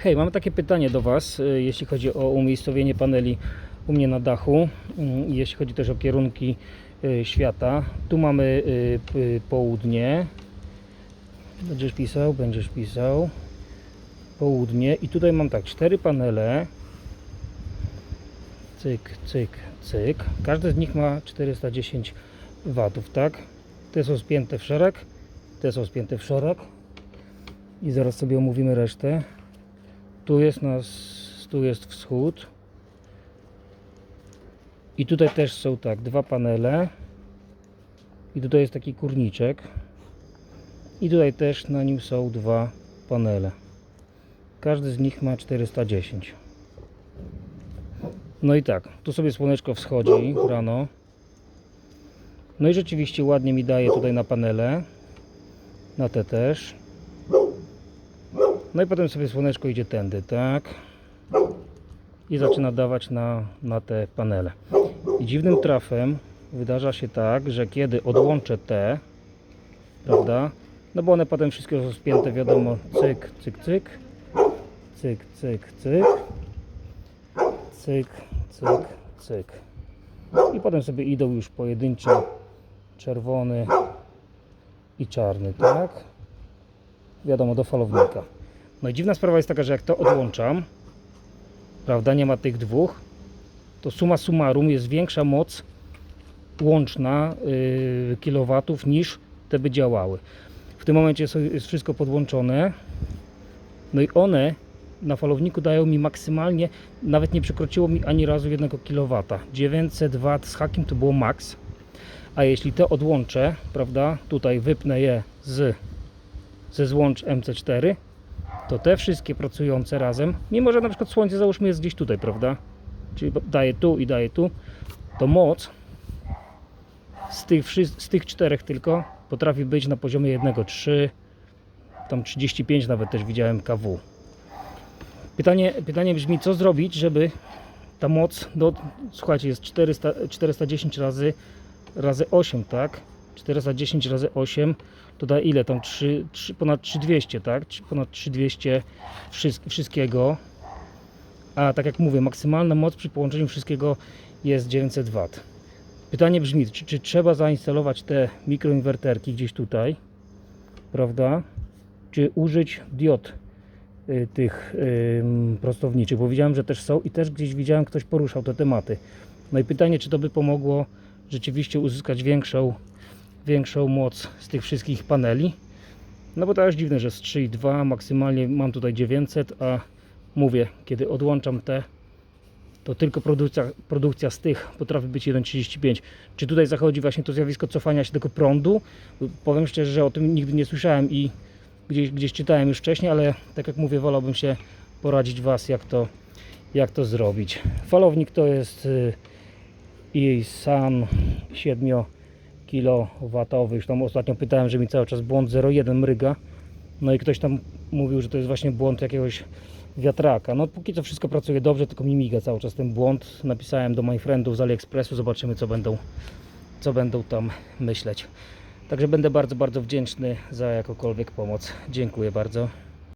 Hej, mam takie pytanie do Was, y, jeśli chodzi o umiejscowienie paneli u mnie na dachu, mm, jeśli chodzi też o kierunki y, świata. Tu mamy y, południe. Będziesz pisał, będziesz pisał. Południe i tutaj mam tak, cztery panele. Cyk, cyk, cyk. Każdy z nich ma 410 watów, tak? Te są spięte w szereg, te są spięte w szereg. I zaraz sobie omówimy resztę. Tu jest nas, tu jest wschód. I tutaj też są tak, dwa panele. I tutaj jest taki kurniczek. I tutaj też na nim są dwa panele. Każdy z nich ma 410. No i tak, tu sobie słoneczko wschodzi rano. No i rzeczywiście ładnie mi daje tutaj na panele. Na te też. No i potem sobie słoneczko idzie tędy, tak? I zaczyna dawać na, na te panele. I dziwnym trafem wydarza się tak, że kiedy odłączę te, prawda? No bo one potem wszystkie są spięte, wiadomo, cyk, cyk, cyk, cyk, cyk, cyk, cyk, cyk, cyk. I potem sobie idą już pojedynczo czerwony i czarny, tak? Wiadomo, do falownika. No i dziwna sprawa jest taka, że jak to odłączam, prawda, nie ma tych dwóch, to suma summarum jest większa moc łączna yy, kilowatów niż te by działały. W tym momencie jest wszystko podłączone. No i one na falowniku dają mi maksymalnie, nawet nie przekroczyło mi ani razu 1 kW. 900 W z hakiem to było maks. A jeśli te odłączę, prawda, tutaj wypnę je z, ze złącz MC4, to te wszystkie pracujące razem, mimo że na przykład słońce załóżmy jest gdzieś tutaj, prawda? Czyli daje tu i daje tu, to moc z tych, z tych czterech tylko potrafi być na poziomie 1,3, tam 35 nawet też widziałem kW. Pytanie, pytanie brzmi, co zrobić, żeby ta moc, do, słuchajcie, jest 400, 410 razy, razy 8, tak? 410 razy 8 to da ile tam? 3, 3, ponad 3200 tak? Ponad 3200 wszystk- wszystkiego. A tak jak mówię maksymalna moc przy połączeniu wszystkiego jest 900 W pytanie brzmi czy, czy trzeba zainstalować te mikroinwerterki gdzieś tutaj? Prawda? Czy użyć diod y, tych ym, prostowniczych bo widziałem, że też są i też gdzieś widziałem ktoś poruszał te tematy. No i pytanie czy to by pomogło rzeczywiście uzyskać większą większą moc z tych wszystkich paneli. No bo to jest dziwne, że z 3,2 maksymalnie mam tutaj 900, a mówię, kiedy odłączam te, to tylko produkcja, produkcja z tych potrafi być 1,35. Czy tutaj zachodzi właśnie to zjawisko cofania się tego prądu? Powiem szczerze, że o tym nigdy nie słyszałem i gdzieś, gdzieś czytałem już wcześniej, ale tak jak mówię, wolałbym się poradzić Was, jak to, jak to zrobić. Falownik to jest EA Sun 7 kilowatowy. Już tam ostatnio pytałem, że mi cały czas błąd 0,1 mryga. No i ktoś tam mówił, że to jest właśnie błąd jakiegoś wiatraka. No póki co wszystko pracuje dobrze, tylko mi miga cały czas ten błąd. Napisałem do moich friendów z AliExpressu, zobaczymy co będą, co będą tam myśleć. Także będę bardzo, bardzo wdzięczny za jakąkolwiek pomoc. Dziękuję bardzo.